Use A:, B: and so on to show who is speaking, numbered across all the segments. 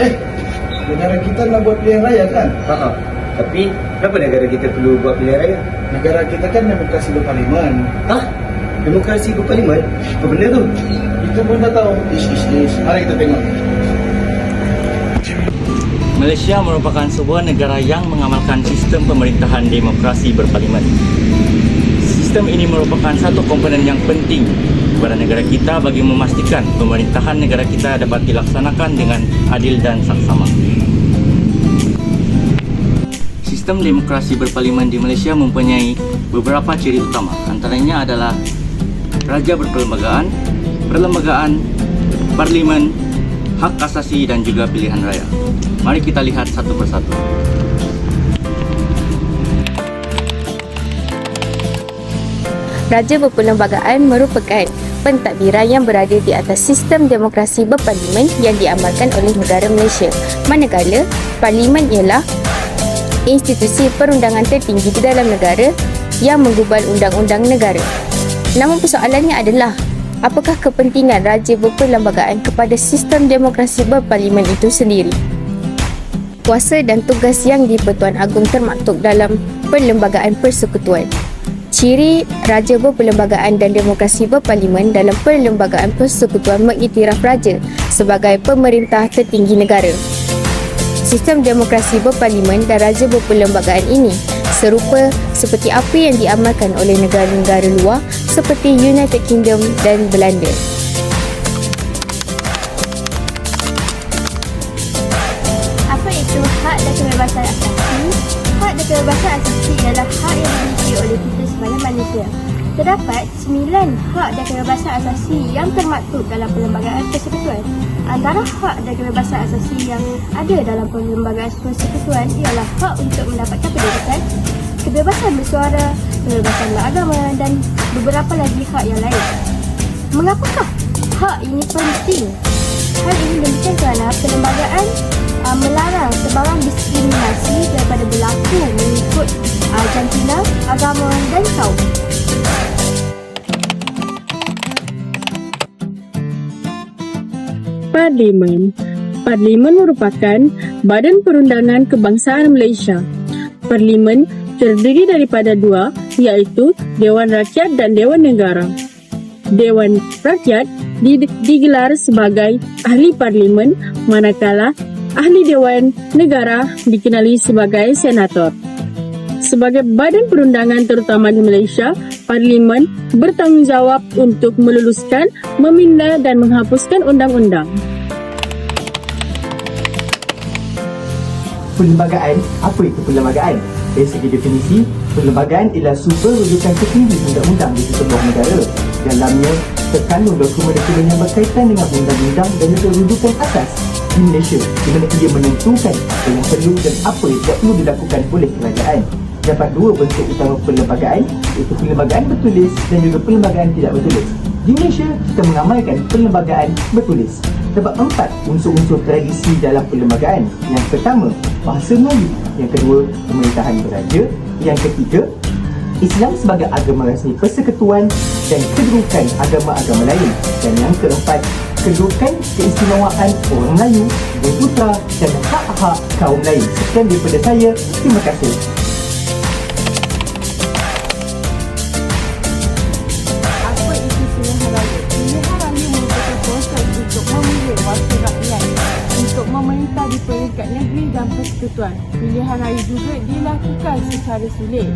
A: Eh, negara kita nak buat pilihan raya kan?
B: Ha ah. Tapi kenapa negara kita perlu buat pilihan raya?
A: Negara kita kan demokrasi berparlimen.
B: Hah? Demokrasi berparlimen? Apa benda tu?
A: Itu pun dah tahu. Ish, ish, ish. Mari kita tengok.
C: Malaysia merupakan sebuah negara yang mengamalkan sistem pemerintahan demokrasi berparlimen. Sistem ini merupakan satu komponen yang penting kepada negara kita bagi memastikan pemerintahan negara kita dapat dilaksanakan dengan adil dan saksama. Sistem demokrasi berparlimen di Malaysia mempunyai beberapa ciri utama. Antaranya adalah raja berperlembagaan, perlembagaan, parlimen, hak asasi dan juga pilihan raya. Mari kita lihat satu persatu.
D: Raja Berperlembagaan merupakan pentadbiran yang berada di atas sistem demokrasi berparlimen yang diamalkan oleh negara Malaysia. Manakala, parlimen ialah institusi perundangan tertinggi di dalam negara yang menggubal undang-undang negara. Namun persoalannya adalah, apakah kepentingan Raja Berperlembagaan kepada sistem demokrasi berparlimen itu sendiri? Kuasa dan tugas yang di-Pertuan Agong termaktub dalam Perlembagaan Persekutuan. Ciri Raja Berperlembagaan dan Demokrasi Berparlimen dalam Perlembagaan Persekutuan mengiktiraf Raja sebagai pemerintah tertinggi negara. Sistem demokrasi berparlimen dan Raja Berperlembagaan ini serupa seperti apa yang diamalkan oleh negara-negara luar seperti United Kingdom dan Belanda.
E: Apa itu hak dan kebebasan? Hak dan kebebasan asasi ialah hak yang dimiliki oleh kita sebagai manusia. Terdapat sembilan hak dan kebebasan asasi yang termaktub dalam Perlembagaan Persekutuan. Antara hak dan kebebasan asasi yang ada dalam Perlembagaan Persekutuan ialah hak untuk mendapatkan pendidikan, kebebasan bersuara, kebebasan beragama dan beberapa lagi hak yang lain. Mengapakah hak ini penting? Hal ini demikian kerana perlembagaan uh, melarang sebarang diskriminasi jantina, agama dan kaum.
F: Parlimen Parlimen merupakan badan perundangan kebangsaan Malaysia. Parlimen terdiri daripada dua iaitu Dewan Rakyat dan Dewan Negara. Dewan Rakyat di- digelar sebagai ahli parlimen manakala ahli Dewan Negara dikenali sebagai senator. Sebagai badan perundangan terutama di Malaysia, Parlimen bertanggungjawab untuk meluluskan, meminda dan menghapuskan undang-undang.
G: Perlembagaan, apa itu perlembagaan? Dari segi definisi, perlembagaan ialah sumber rujukan tertinggi undang-undang di sebuah negara. Dalamnya terkandung dokumen-dokumen yang berkaitan dengan undang-undang dan juga rujukan asas di Malaysia di mana ia menentukan apa yang perlu dan apa yang tidak perlu dilakukan oleh kerajaan. Dapat dua bentuk utama perlembagaan iaitu perlembagaan bertulis dan juga perlembagaan tidak bertulis. Di Malaysia, kita mengamalkan perlembagaan bertulis. Terdapat empat unsur-unsur tradisi dalam perlembagaan. Yang pertama, bahasa Melayu. Yang kedua, pemerintahan beraja. Yang ketiga, Islam sebagai agama rasmi persekutuan dan kedudukan agama-agama lain. Dan yang keempat, kedudukan keistimewaan orang Melayu, berputra dan hak-hak kaum lain. Sekian daripada saya. Terima kasih.
H: Peringkat negeri dan persekutuan. Pilihan raya juga dilakukan secara sulit.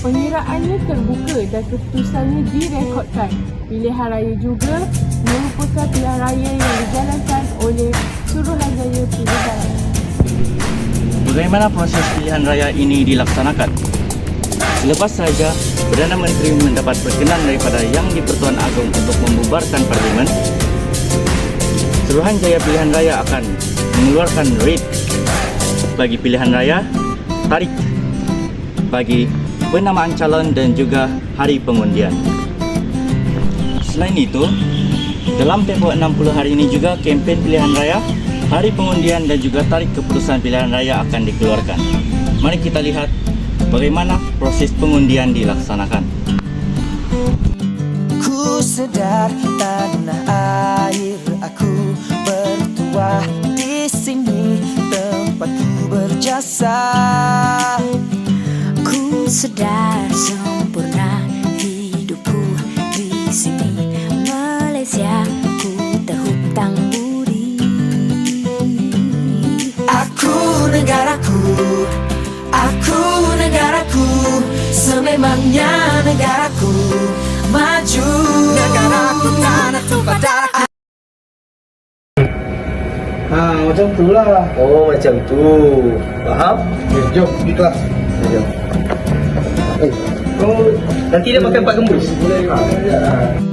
H: Pengiraannya terbuka dan keputusannya direkodkan. Pilihan raya juga merupakan pilihan raya yang dijalankan oleh Suruhanjaya Pilihan Raya.
C: Bagaimana proses pilihan raya ini dilaksanakan? Selepas saja Perdana Menteri mendapat perkenan daripada Yang di-Pertuan Agong untuk membubarkan parlimen, Suruhanjaya Pilihan Raya akan mengeluarkan rate bagi pilihan raya, tarikh bagi penamaan calon dan juga hari pengundian. Selain itu, dalam tempoh 60 hari ini juga kempen pilihan raya, hari pengundian dan juga tarikh keputusan pilihan raya akan dikeluarkan. Mari kita lihat bagaimana proses pengundian dilaksanakan.
I: Ku sedar tanah air di sini Malaysia ku terhutang budi Aku negaraku Aku negaraku Sememangnya negaraku Maju Negaraku tanah tumpah darahku
A: Ha, macam tu lah.
B: Oh macam tu. Faham?
A: Okay, jom pergi kelas.
B: Jom. Nanti dia makan pak gembus.
A: Boleh.